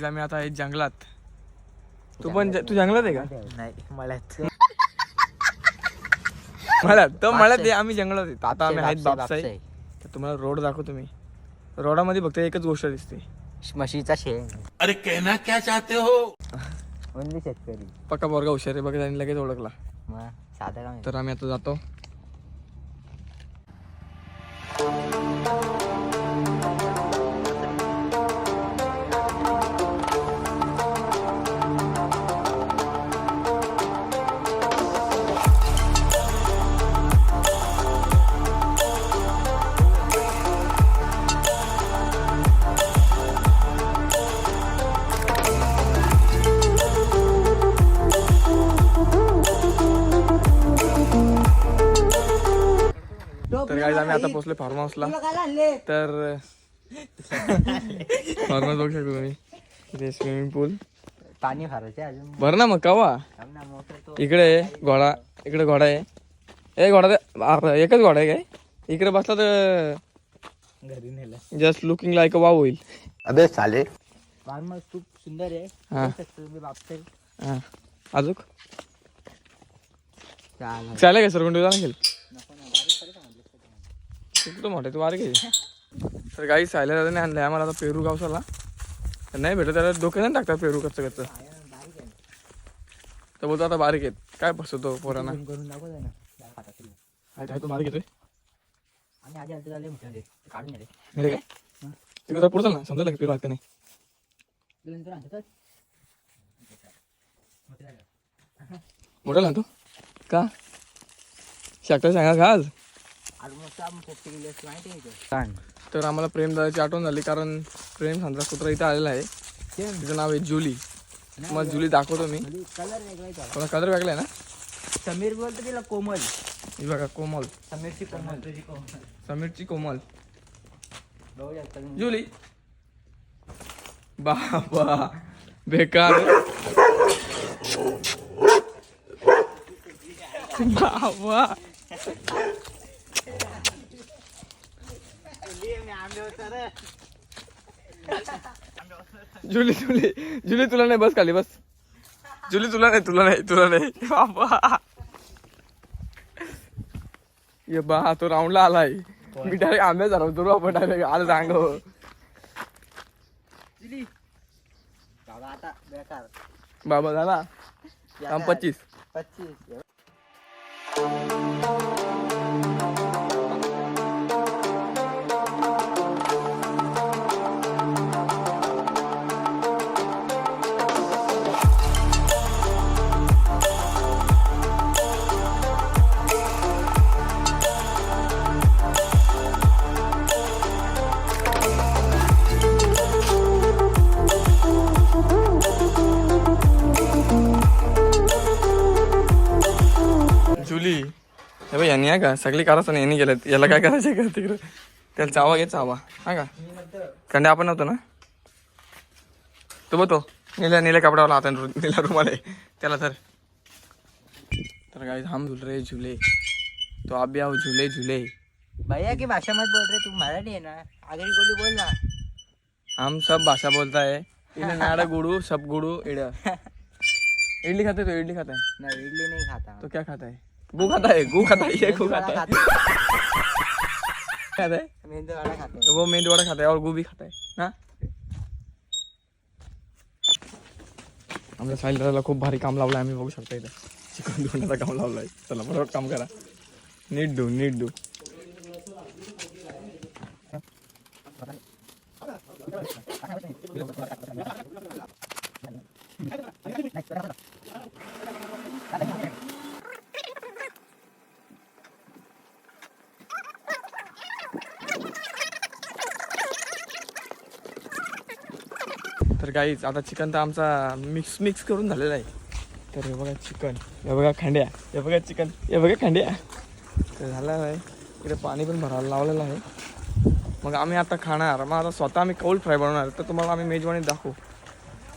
Guys आम्ही आता आहे जंगलात. तू पण ज- तू जंगलात आहे का? नाही मला मला तर मला ते. आम्ही जंगलात आहे. आता आम्ही आहेत बापसाई. तर तुम्हाला रोड दाखवतो मी. रोडामध्ये फक्त एकच गोष्ट दिसते. म्हशीचा शेण. अरे कहना क्या चाहते हो? ओनली शेतकरी? पक्का पोरगा हुशार आहे बघा त्यांनी लगेच ओळखला. मग साधं काम आहे. तर आम्ही आता जातो. आम्ही आता पोहोचलो फार्म हाऊसला तर फार्म हाऊस बघू शकतो तुम्ही. इथे स्विमिंग पूल. पाणी भरायचे अजून. भर ना मग कवा? इकडे आहे घोडा. इकडे घोडा आहे ए घोडा एकच घोडा आहे काय? इकडे बसला तर घरी नेलं. Just looking like a wow होईल. अबे साले. फार्म हाऊस खूप सुंदर आहे. हा. हा. अजून? चालेल. चालेल का सर? कोणते जाणार घेईल नको ना, बारीक पडेल का म्हटलं? तू कुठं मोठे तू बारीक आहे तर काही सायला दादाने आणलंय आम्हाला आता पेरू गावसाला. नाही भेटत त्याला डोक्यात नाही टाकतात पेरू कच्चं कच्चं. तर बोलतो आता बारीक आहेत काय बसतो पोरांना? ते. बारीक येतोय घे काय? तिकडे पुढे ना समजा पेरू आहेत का नाही? मोठा ना तू का? शाकटा सांगा का आज? तर आम्हाला प्रेम दादाची आठवण झाली कारण प्रेम सांद्रा कुत्रा इथं आलेला आहे. तिचं नाव आहे जुली. मग जुली दाखवतो मी. म्हणजे कलर वेगळा आहे. त्याला. थोडा कलर वेगळा आहे ना? समीर बोलतो तिला कोमल. ही बघा कोमल. समीरची कोमल. समीरची कोमल. जुली. बाबा बेकार. बाबा. जुली जुली जुली तुला नाही बस खाली बस. जुली तुला नाही तुला नाही तुला नाही. बाबा. ये बा तो राऊंडला आलाय. मी डायरेक्ट आंब्या झालो आपण डायरेक्ट आलं सांग. बाबा आता बेकार बाबा झाला पच्चीस. पच्चीस. हे यांनी आहे का? सगळी करायचं नाही यांनी गेल्यात याला काय करायचं का तिकडं? त्याला चावा घे चावा. हा का? कंडे आपण नव्हतो ना? तो बघ तो निल्या निल्या कपड्यावाला आता निला रुमाल आहे. त्याला तर तर काय हम झुल रे झुले. तो अभी आओ झुले झुले. भैया की भाषा मत बोल रहे? तू मराठी आहे ना? आगरी कोली बोल ना. हम सब भाषा बोलता है. इले नाड़ा गुड़ू सब गुड़ू इड़ा. इडली खाते तो इडली खाता है? नाही इडली नाही खाता। तो क्या खाता है? गु खाता है गु खाता है ये गु खाता है खाता है मेंदू वडा खाते तो वो मेंदू वड़ा खाता है और गोभी खाता है ना आमच्या साईलला खूप भारी काम लावलंय आम्ही बघू शकता इथं चिकन धुण्याचं काम लावलंय चला बरोबर काम करा नीट धु नीट धु काहीच आता चिकन तर आमचा मिक्स मिक्स करून झालेला आहे. तर हे बघा चिकन हे बघा खांड्या हे बघा चिकन हे बघा खांड्या. तर झालं आहे. इकडे पाणी पण भरायला लावलेलं आहे. मग आम्ही आता खाणार. मग आता स्वतः आम्ही कौल फ्राय बनवणार तर तुम्हाला आम्ही मेजवानी दाखवू.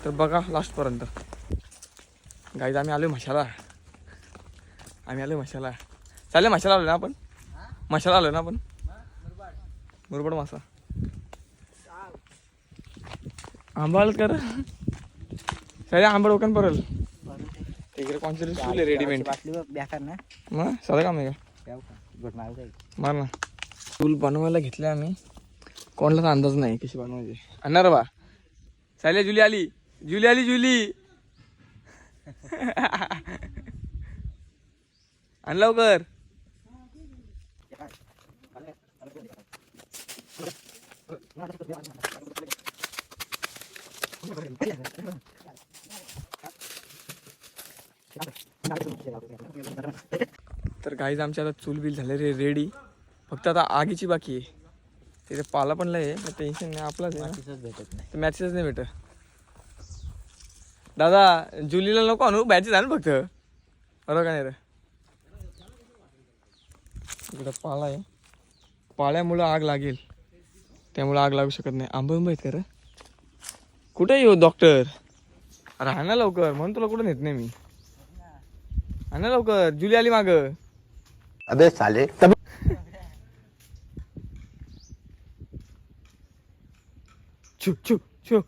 तर बघा लास्टपर्यंत गाईज आम्ही आलो मशाला. आम्ही आलो मशाला. चालेल मशाला आलो ना आपण? मशाला आलो ना आपण? मुरबड मासा. आंबाळ कर. सगळे आंबळ ओकन परल. इकडे कोणतरी आहे रेडीमेड बेकार ना. मग साधं काम आहे का? मार ना. चूल बनवायला घेतले आम्ही. कोणालाच अंदाज नाही कशी बनवायची. आणणार बा. सायल्या जुली आली. जुली आली जुली. आण लवकर. तर काहीच आमच्या आता चूल बिल झाले रे रेडी फक्त आता आगीची बाकी आहे. तिथे पाला पण लय आहे टेन्शन नाही आपलाच आहे भेटत नाही. तर मॅचेस नाही भेटत. दादा जुलीला नको आणू मॅचेस आण फक्त. बरोबर का नाही रे? इकडं पाला आहे. पाल्यामुळं आग लागेल. त्यामुळं आग लागू शकत नाही. आंबे आहेत का रे? कुठे येऊ डॉक्टर अरे हा ना लवकर. म्हणून तुला कुठं नेत नाही मी. हा ना लवकर. जुली आली माग. अबे साले. तब छू छू छू.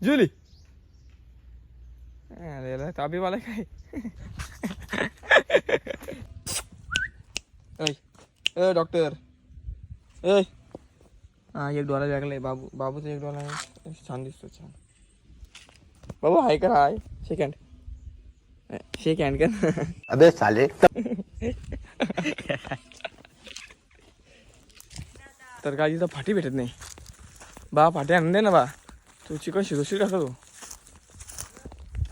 जुली. अरे याला ताबीवाला काय? डॉक्टर ए एक डोळा लागलाय बाबू बाबूचा एक डोळा आहे छान दिसतो छान बाबू हाय कर हाय शेक हँड शेक हँड कर। अबे साले। तर काय तिथं फाटी भेटत नाही बा फाटी आणून दे ना बा। तू चिकन शिजवशील कसा तू।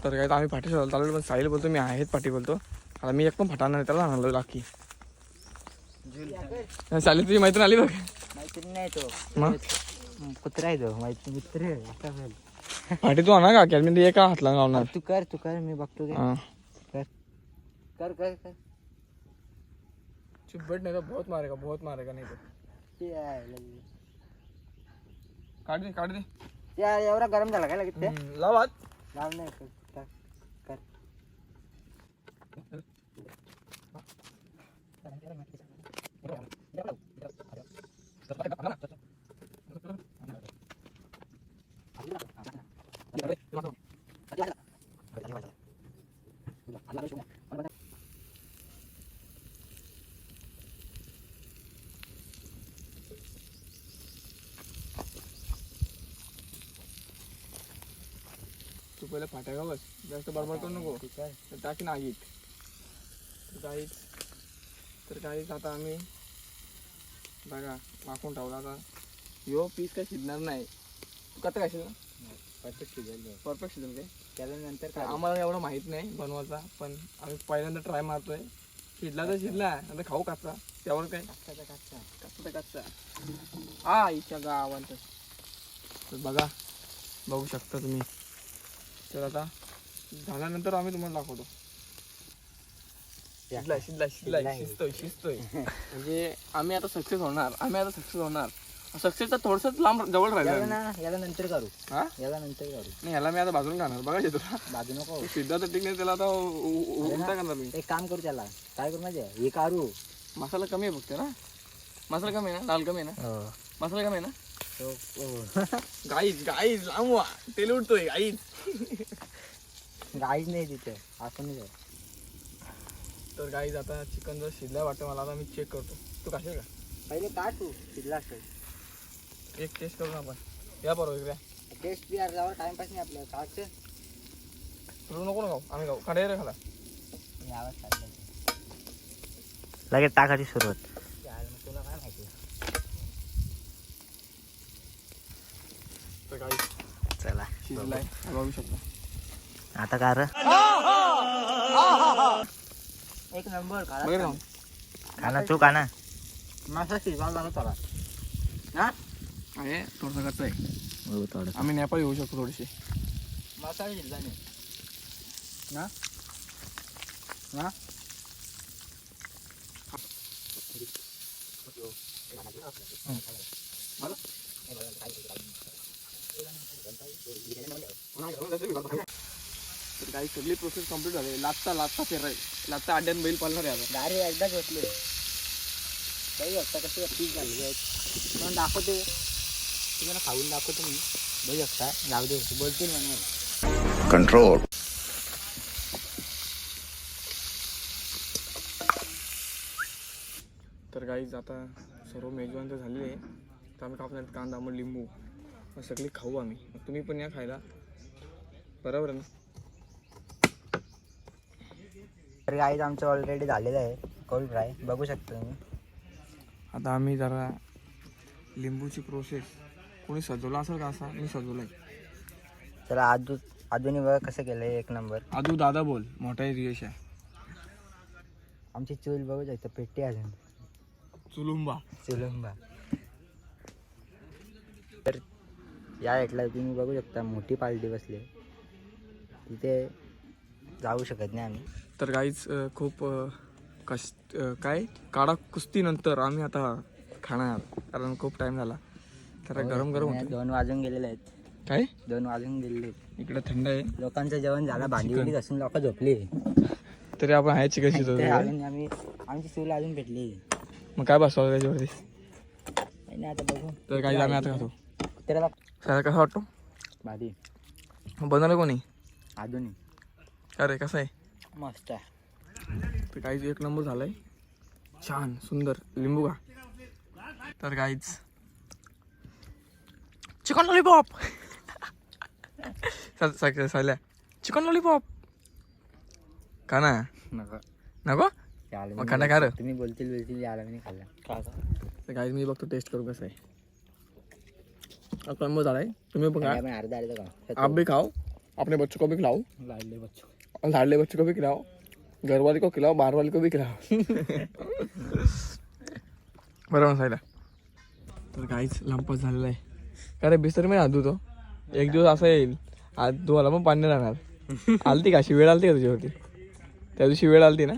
तर काय तर आम्ही फाटी शोधायला चाललो पण साहिल बोलतो मी आहेत फाटी बोलतो। आता मी एक पण फाटा नाही त्याला आणलो लाकी साहिल तुझी मैत्रीण आली बघ। मैत्रीण नाही तो. हम्म, कुत्रा आहे तो मैत्रीण मित्र आहे. आता बोल. फाटी तू आणा का? की मी एका हातला लावणार. तू कर तू कर मी बघतो काय हा. कर. कर कर कर. चिब्बट नाही तर बहुत मारेगा बहुत मारेगा नाही तर. ते आहे, लगे. काढ दे काढ दे. ते आहे, एवढा गरम झाला काय लगेच ते? हम्म, लाव हात. लाव नाही कर, कर, कर. तू पहिले फाट्या का बस जास्त बडबड करू नको. ठीक आहे. तर टाकी ना आगीत तर काहीच तर काहीच आता आम्ही बघा माखून ठेवला आता. यो पीस काय शिजणार नाही. तू कथा काय शिजणार? Perfect शिजेल. परफेक्ट शिजेल काय? त्याला नंतर तर काय आम्हाला एवढं माहीत नाही बनवायचा पण आम्ही पहिल्यांदा ट्राय मारतोय. शिजला तर शिजला आता खाऊ कच्चा. त्यावर काय? कच्चा कच्चा. कच्चा तर कच्चा. हा इच्छा गावांत. तर बघा बघू शकता तुम्ही. तर आता झाल्यानंतर आम्ही तुम्हाला दाखवतो. शिजलाय शिजलाय शिजलाय. शिजतोय शिजतोय म्हणजे आम्ही आता सक्सेस होणार आम्ही आता सक्सेस होणार. सक्सेसचा थोडसंच लांब जवळ याला राहिलं ना याला नंतर करू हा? याला नंतर करू नाही ह्याला मी आता बाजून खाणार बघा तुला बाजू नको. सिद्धा तर ठीक नाही त्याला आता उ- उ- उ- अरे उलटा ना, करणार मी. एक काम करू त्याला. काय करू आहे? हे काढू मसाला कमी आहे फक्त ना? मसाला कमी आहे ना? लाल कमी आहे ना? मसाला कमी आहे ना? तो- तो- गाईज गाईज लांब व्हा. तेल उडतोय गाईज गाईच नाही तिथे. असं नाही आहे. तर गाईज आता चिकन जर शिजल्या वाटतं मला आता मी चेक करतो. तू कशा का? पहिले काढ तू शिजला असेल. एक टेस्ट करू ना आपण. या बरोबर इकडे. टेस्ट बी अर्धावर टाइमपास नाही आपल्याला काढचं तू नको ना खाऊ. आम्ही खाऊ. खाडे रे खाला. काढला लगेच टाकायची सुरुवात. यार मग तुला काय माहिती? तर गाईज चला. शिजलाय. बघू शकतो. आता का र? एक नंबर बघा काढा ना खाना तू खाना मस्त शिजवायला लागला चला ना आहे थोडंसं कच्चं आहे हो थोडं आम्ही नेपाळ येऊ शकतो थोडीशी मसाला शिजला नाही ना ना तर काही सगळी प्रोसेस कंप्लीट झाली लाटता लाटता फिराय लाटता अड्ड्यान बैल पालणार आहे आता गाडी एकदाच बसले काही वाटतं कसे पीस झाले. आहेत म्हणून दाखवतो? तुम्हाला खाऊन दाखवतो मी. बघू शकता जाऊ दे. बोलतील म्हणून कंट्रोल तर गाईज आता सर्व मेजवान तर झालेले आहे. तर आम्ही कापणार कांदा मग लिंबू. मग सगळे खाऊ आम्ही. मग तुम्ही पण या खायला. बरोबर आहे ना? तर गाईज आमचं ऑलरेडी झालेलं आहे. कोल्ड फ्राय बघू शकता तुम्ही. आता आम्ही जरा लिंबूची प्रोसेस कोणी सजवला असेल का असा? मी सजवलाय. चला आजू अजूनही बघा कसं केलं एक नंबर आदू दादा बोल. मोठा रियश आहे. आमची चूल बघू शकता पेट्टी अजून. चुलुंबा. चुलंबा. तर या एटला तुम्ही बघू शकता मोठी पार्टी बसली आहे. तिथे जाऊ शकत नाही आम्ही. तर गाईच खूप कष्ट काय? काडा कुस्तीनंतर आम्ही आता खाणार कारण खूप टाइम झाला. तर गरम गरम होतं. दोन वाजून गेलेले आहेत. काय? दोन वाजून गेलेले आहेत. इकडे थंड आहे. लोकांचं जेवण झालं भांडी बिंडी घासून लोक झोपली. तरी आपण आहे चिकन ते शिजवतो अजून आम्ही आमची चूल अजून भेटली मग काय बसवा त्याच्यावरती? काही नाही आता बघू. तर काही आम्ही आता खातो. सारा कसा वाटतो? भारी. बनवलं कोणी? अजूनही. अरे कसं आहे? मस्त आहे. काहीच एक नंबर झालाय. छान सुंदर. लिंबू का तर काहीच चिकन लॉलीपॉप सायल्या चिकन लॉलीपॉप का ना. नको. नको? मग खाणं खा रे. तुम्ही बोलतील बोलतील याला मी खाल्ला. तर काहीच मी बघतो टेस्ट करू कसं आहे. एक नंबर झालाय. तुम्ही मैं अर्धा अर्धा का आप भी खाओ. अपने बच्चों को भी खिलाओ. लाडले बच्चो और लाडले बच्चों को भी खिलाओ घर वाले को खिलाओ बाहर वाले को भी खिलाओ। बरोबर सायला. तर काहीच लंपस झालेला आहे का रे बिस्तर मी आधू तो. एक दिवस असा येईल. आज तुम्हाला पण पाणी राहणार. आलती का? अशी वेळ आलती का तुझ्यावरती? त्या दिवशी वेळ आलती ना?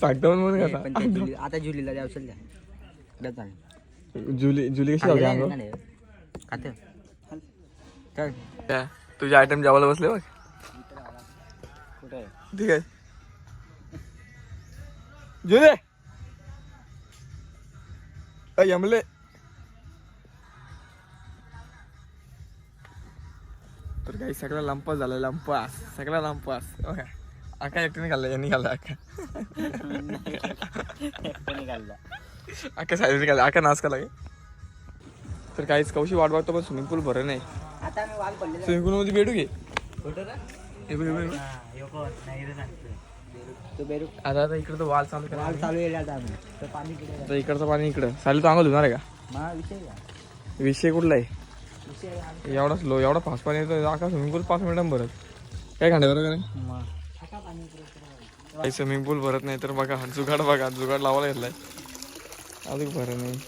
सांगतो म्हणून आता जुलीला द्या औषध द्या बस झालं जुली जुली कशी लावली. खातं चल त्या तुझे आयटम जेवायला बसले बघ कुठे आहे ठीक आहे जुले यमले तर काही सगळा लंपास झाला लंपास सगळा लंपास ओके आका एकटीने खाल्ला यांनी खाल्ला आका आका साईडने खाल्ला आका नाच का. लागे तर काहीच कौशी वाट बघतो पण स्विमिंग पूल भरत नाही. आता आम्ही वाल पडलेला स्विमिंग पूल मध्ये भेटू घे आता आता इकडे तो वाल चालू करा. वाल चालू केला आता आम्ही. तर पाणी पिलेलं आता इकडचं पाणी इकडं. साली तो अंगल धुणार आहे का? विषय कुठला आहे? एवढा स्लो एवढा फास्ट पाणी येतो आका स्विमिंग पूल पाच मिनिटां भरत. काय खांडे बरं का मग टाका पाणी इकडे इकडे. काही स्विमिंग पूल भरत नाही तर बघा जुगाड बघा जुगाड लावायला घेतलाय. अजून भरत नाही.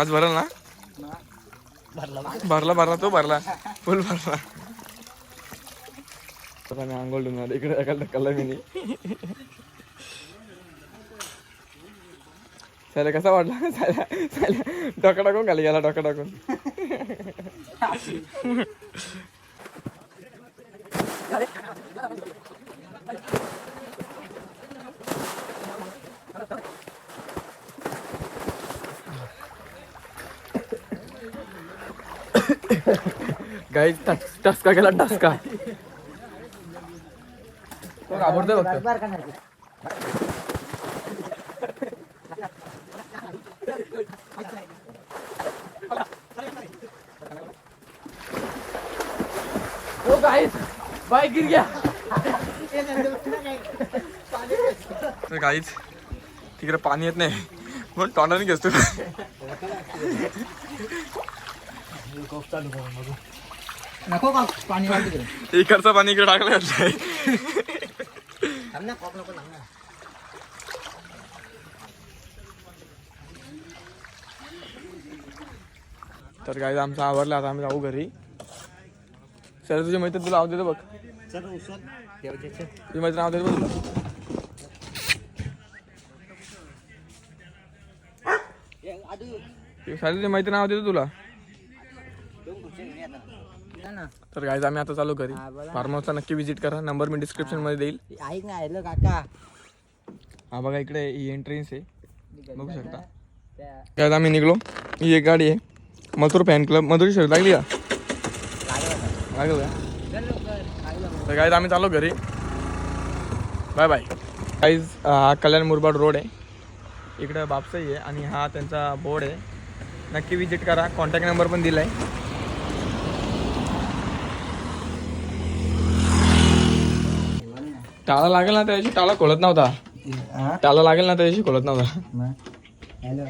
आज भरल ना? भरला. भरला तो भरला. फुल भरला. आता मी आंघोळ धुणार इकडे एकाला ढकलला मी सायला कसा वाटला? सायला सायला डोका टाकून खाली गेला डोका टाकून. गाई टसका गेला टसका तो घाबरतोय फक्त नाही? ओ गाईस बाईक गिर गया तर गाईच तिकडे पाणी येत नाही म्हणून तोंडाने घेतो नको का पाणी वाल तिकडे इकडचं पाणी इकडे टाकलं घातलंय थांब ना कॉक नको थांब ना तर काय आमचं आवरलं आता आम्ही जाऊ घरी. सर तुझी मैत्री तुला आवाज देतो बघ. चल उचल देवतेचं तुझी मैत्री आवाज देतो बघ तुला. ए, तुझी मैत्री नाव देतो तुला दोन खुर्च्या घेऊन ये आता या ना. तर गाईज आम्ही आता चालू घरी. हा, बोला. फार्म हाऊसला नक्की विजिट करा. नंबर मी डिस्क्रिप्शनमध्ये देईल. ऐक ना हॅलो काका. हा बघा इकडे ही एंट्रन्स आहे. बघू शकता. त्या त्यात आम्ही निघलो. ही एक गाडी आहे. मथुर फॅन क्लब मधुरी शर्ट लागली का? लागेल. का चल लवकर. काय लवकर तर गाईज आम्ही चाललो घरी. बाय बाय गाईज हा कल्याण मुरबाड रोड आहे. इकडं बापसाई आहे आणि हा त्यांचा बोर्ड आहे. नक्की विजिट करा. कॉन्टॅक्ट नंबर पण दिला आहे टाळा लागेल ना त्याशी टाळा खोलत नव्हता. टाळा लागेल ना त्याशी खोलत नव्हता. हॅलो.